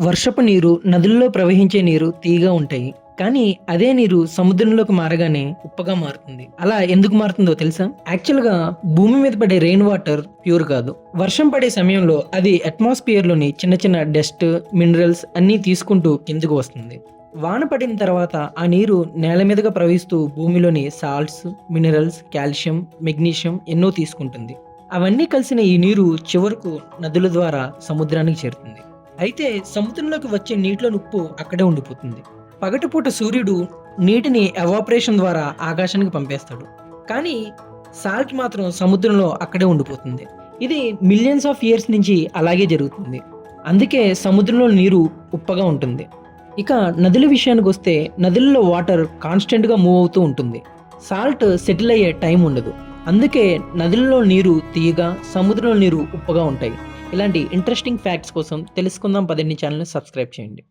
వర్షపు నీరు నదుల్లో ప్రవహించే నీరు తీగా ఉంటాయి. కానీ అదే నీరు సముద్రంలోకి మారగానే ఉప్పగా మారుతుంది. అలా ఎందుకు మారుతుందో తెలుసా? యాక్చువల్గా భూమి మీద పడే రెయిన్ వాటర్ ప్యూర్ కాదు. వర్షం పడే సమయంలో అది అట్మాస్ఫియర్లోని చిన్న చిన్న డస్ట్ మినరల్స్ అన్నీ తీసుకుంటూ కిందకు వస్తుంది. వాన పడిన తర్వాత ఆ నీరు నేల మీదుగా ప్రవహిస్తూ భూమిలోని సాల్ట్స్ మినరల్స్ కాల్షియం మెగ్నీషియం ఎన్నో తీసుకుంటుంది. అవన్నీ కలిసిన ఈ నీరు చివరకు నదుల ద్వారా సముద్రానికి చేరుతుంది. అయితే సముద్రంలోకి వచ్చే నీటిలో ఉప్పు అక్కడే ఉండిపోతుంది. పగటిపూట సూర్యుడు నీటిని ఎవాపరేషన్ ద్వారా ఆకాశానికి పంపేస్తాడు. కానీ సాల్ట్ మాత్రం సముద్రంలో అక్కడే ఉండిపోతుంది. ఇది మిలియన్స్ ఆఫ్ ఇయర్స్ నుంచి అలాగే జరుగుతుంది. అందుకే సముద్రంలో నీరు ఉప్పగా ఉంటుంది. ఇక నదుల విషయానికి వస్తే నదులలో వాటర్ కాన్స్టెంట్గా మూవ్ అవుతూ ఉంటుంది. సాల్ట్ సెటిల్ అయ్యే టైం ఉండదు. అందుకే నదులలో నీరు తీయగా సముద్రంలో నీరు ఉప్పగా ఉంటాయి. ఇలాంటి ఇంట్రెస్టింగ్ ఫ్యాక్ట్స్ కోసం తెలుసుకుందాం పదండి ఛానల్ని సబ్స్క్రైబ్ చేయండి.